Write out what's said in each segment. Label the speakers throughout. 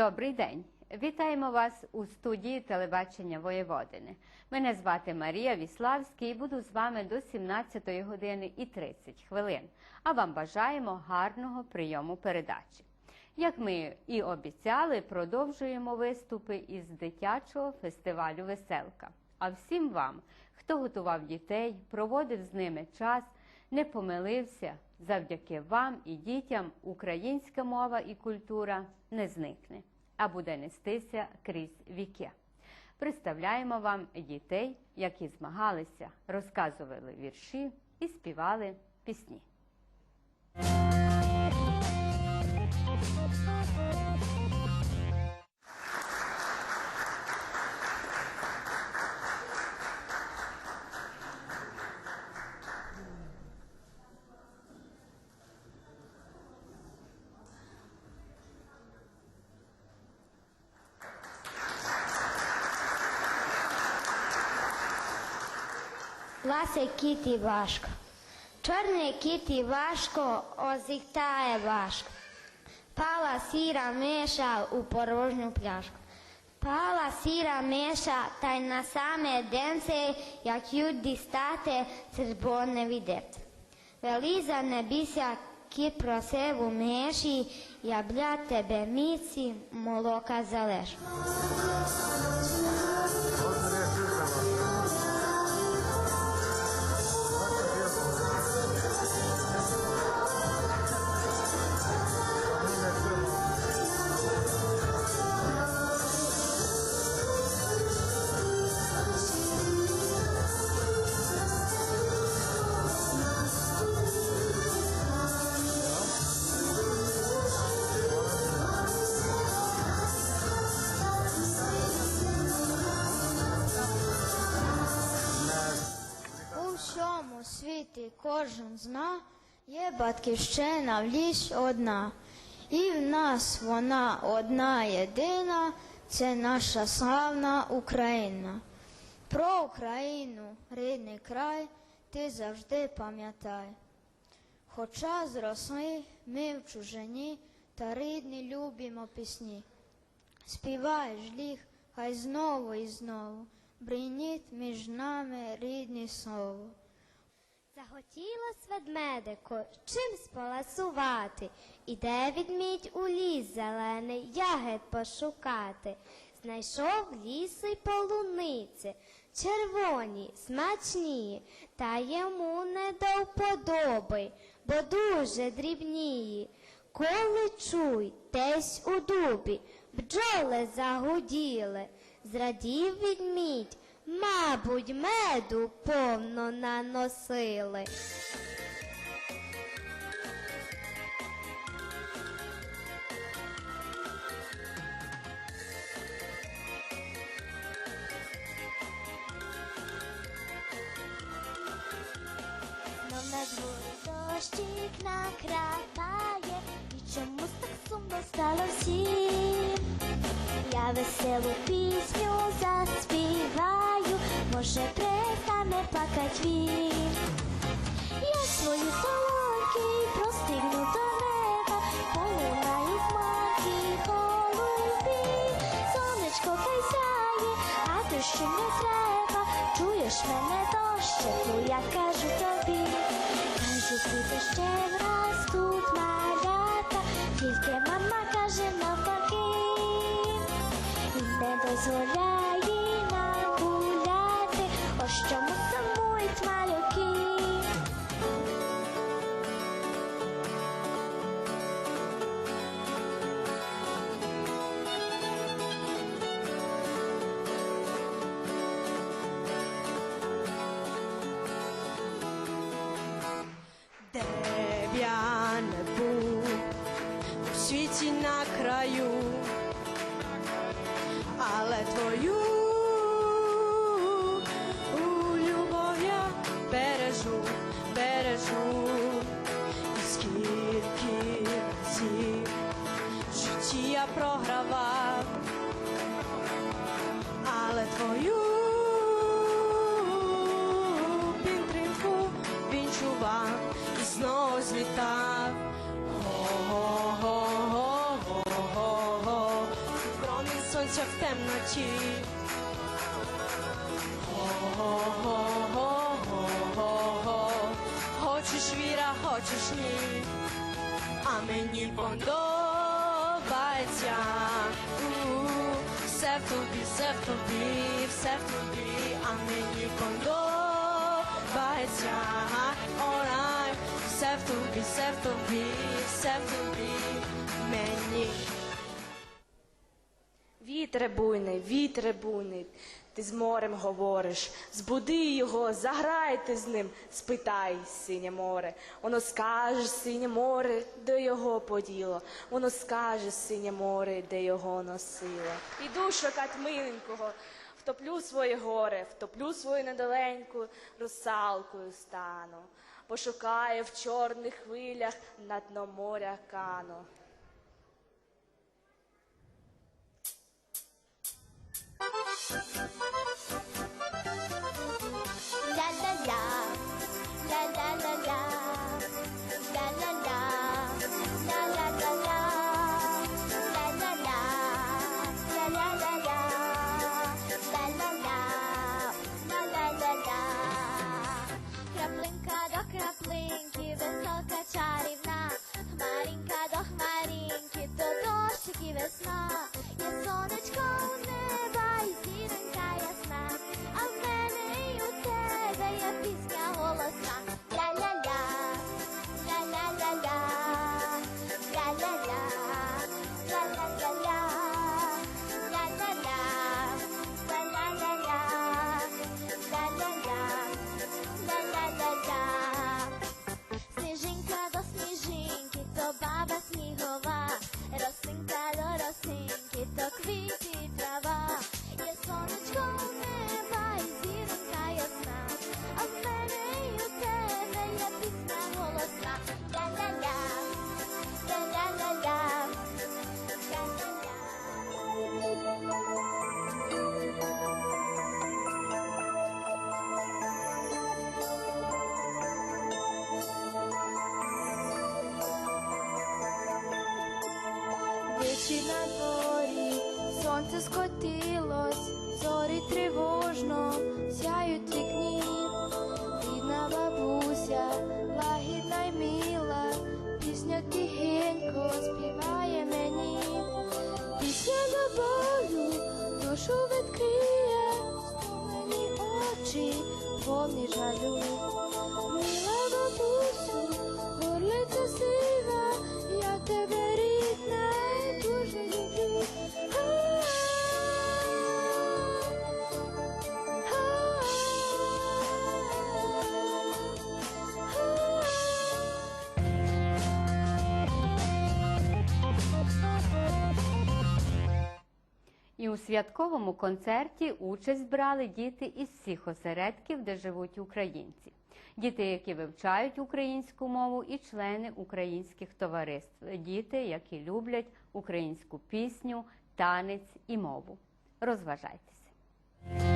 Speaker 1: Добрий день! Вітаємо вас у студії телебачення Воєводини. Мене звати Марія Віславський і буду з вами до 17 години і 30 хвилин. А вам бажаємо гарного прийому передачі. Як ми і обіцяли, продовжуємо виступи із дитячого фестивалю Веселка. А всім вам, хто готував дітей, проводив з ними час, не помилився, завдяки вам і дітям українська мова і культура не зникне, а буде нестися крізь віки. Представляємо вам дітей, які змагалися, розказували вірші і співали пісні.
Speaker 2: Ласе кіт і важко. Чорний кіт і важко озіхтає важко. Пала сіра миша у порожню пляшку. Пала сіра миша, та й на саме денце, як ють дістати, червоне відерце. Веліза не бійся, кіт просив у миші, я бля тебе міці, молока залежу.
Speaker 3: Батьківщина в ліс одна, і в нас вона одна єдина, це наша славна Україна. Про Україну, рідний край, ти завжди пам'ятай. Хоча зросли ми в чужині, та рідні любимо пісні. Співаєш ліг, хай знову і знову, бриніть між нами рідне слово.
Speaker 2: Захотілось ведмедику чимсь поласувати, іде відмідь у ліс зелений, ягід пошукати. Знайшов ліси полуниці, червоні, смачні, та йому не до вподоби, бо дуже дрібнії. Коли чуй, десь у дубі, бджоли загуділи, зрадів відмідь, мабуть, меду повно наносили.
Speaker 4: На дворі дощик накрапає, і чомусь так сумно стало всім. Я веселу пісню заспіваю, може перестане плакать він. Я свої солодкі простигну до неба, полунаю хмарки голубі. Сонечко хай а дощу не треба. Чуєш мене дощику, я кажу тобі. Кажу, піде ще враз тут малята, тільки мама каже навпаки. І не дозволяє
Speaker 5: сонця в темноті. Го-го-го-го-го-го. Хочеш віра, хочеш ні. А мені подобається. Все в тобі, все в тобі, все в тобі, а мені подобається. Alright. Все в тобі, все в тобі, все в тобі, мені.
Speaker 6: Вітре буйний, вітре ти з морем говориш, збуди його, заграйте з ним, спитай, синє море. Воно скаже, синє море, де його поділо, воно скаже, синє море, де його носило. Іду шукать миленького, втоплю своє горе, втоплю свою недаленьку, русалкою стану. Пошукаю в чорних хвилях на дно моря кану.
Speaker 3: очі, повні жалю.
Speaker 1: святковому концерті участь брали діти із всіх осередків, де живуть українці. Діти, які вивчають українську мову, і члени українських товариств, діти, які люблять українську пісню, танець і мову. Розважайтеся.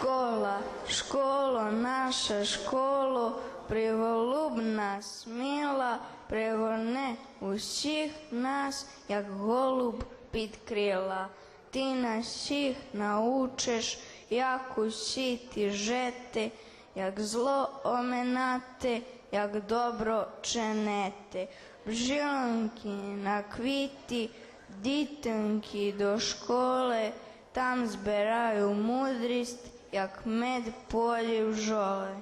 Speaker 7: Школа, школо, наша школо, приголубна, сміла, пригорне усіх нас, як голуб під крила. Ти нас всіх научиш, як усі ти жити, як зло оминати, як добро чинити. Бжилоньки на квіті, дітоньки до школи, там збираю мудрість, як мед полі бджоли.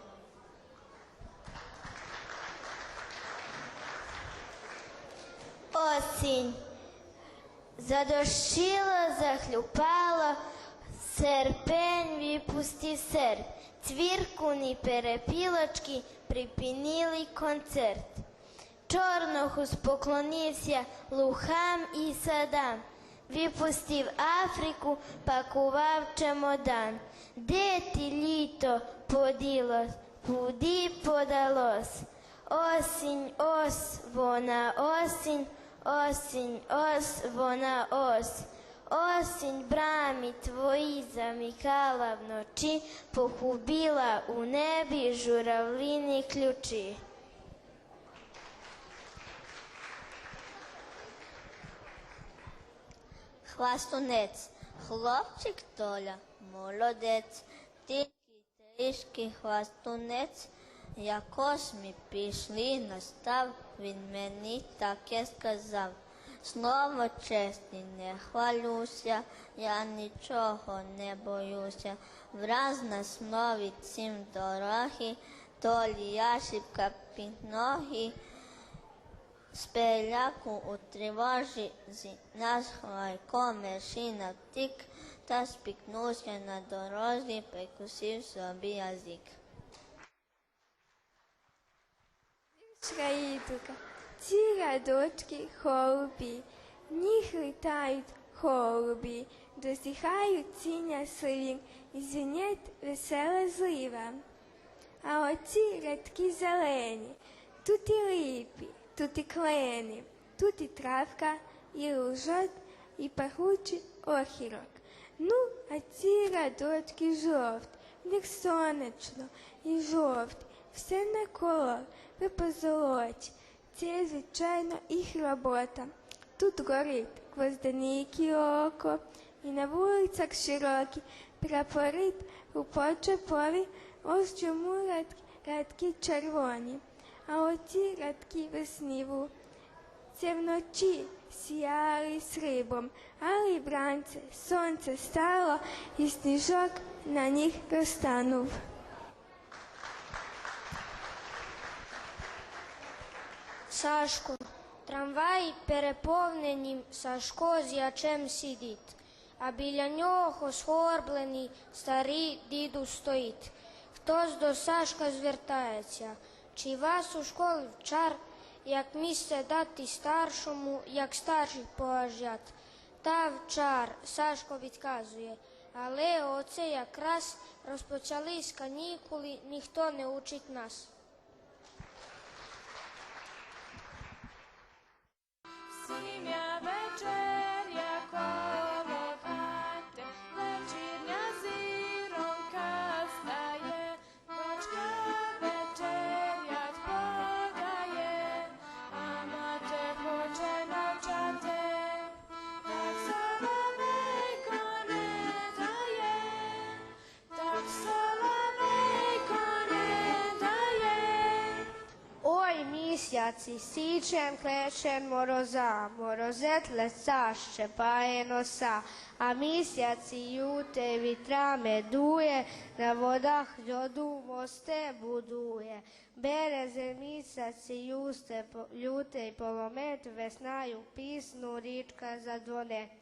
Speaker 8: Осінь. Задощило, захлюпало, серпень випустив серп. Цвіркуні перепілочки припинили концерт. Чорнохус поклонився лухам і садам. Випустив Африку, пакував чемодан. Gde ti lito podilos, budi podalos, osinj os, vona osinj, osinj os, vona os. Osinj brami tvoji zamikala v noči, pohubila u nebi žuravlini ključi. Hlastonec, хлопчик Толя молодець, тільки трішки хвастунець, якось ми пішли, настав, він мені таке сказав. Слово чесне, не хвалюся, я нічого не боюся. Враз на слові цим дороги, толі я шибка під ноги, з переляку у тривожі зі наш хлайко мершина втік, та спікнувся на дорозі, прикусив собі язик.
Speaker 3: Шраїдука, ці рядочки голубі, в них літають голубі, досихають ціня сивін, і звенять весела злива. А оці рядки зелені, тут і липі, тут і клени, тут і травка, і лужок, і пахучий охірок. Ну, а ці рядочки жовт, в них сонячно і жовт, все на колор, ви позолоті. Це, звичайно, їх робота. Тут горить гвоздяніки око, і на вулицях широкі прапорит у почепові, ось чому рядки, рядки червоні. А оці рядки весніву. Це вночі сіяли срібом, але вранці сонце стало, і сніжок на них розтанув.
Speaker 9: Сашко, трамвай переповнені, Сашко з ячем сидить, а біля нього сгорблений старий діду стоїть. Хтось до Сашка звертається, чи вас у школі вчар, як місце дати старшому, як старших поважать. Та вчар, Сашко відказує, але оце якраз розпочались канікули, ніхто не учить нас.
Speaker 10: Сім'я вечеря
Speaker 9: місяці, січем клечем мороза, морозет леса щепає носа, а місяці юте вітрами дує, на водах льоду мосте будує. Березень місяці юсте, по- лютий поломет, веснаю пісну річка задзвоне.
Speaker 8: Кожне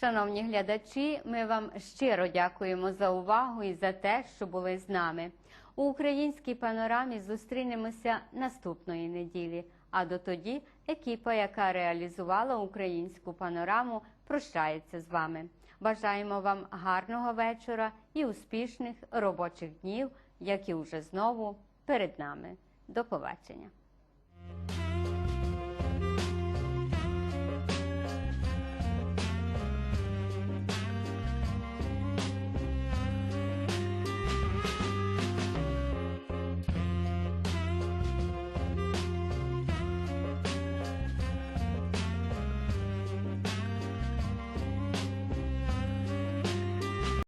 Speaker 1: Шановні глядачі, ми вам щиро дякуємо за увагу і за те, що були з нами. У українській панорамі зустрінемося наступної неділі. А дотоді екіпа, яка реалізувала українську панораму, прощається з вами. Бажаємо вам гарного вечора і успішних робочих днів, які вже знову перед нами. До побачення.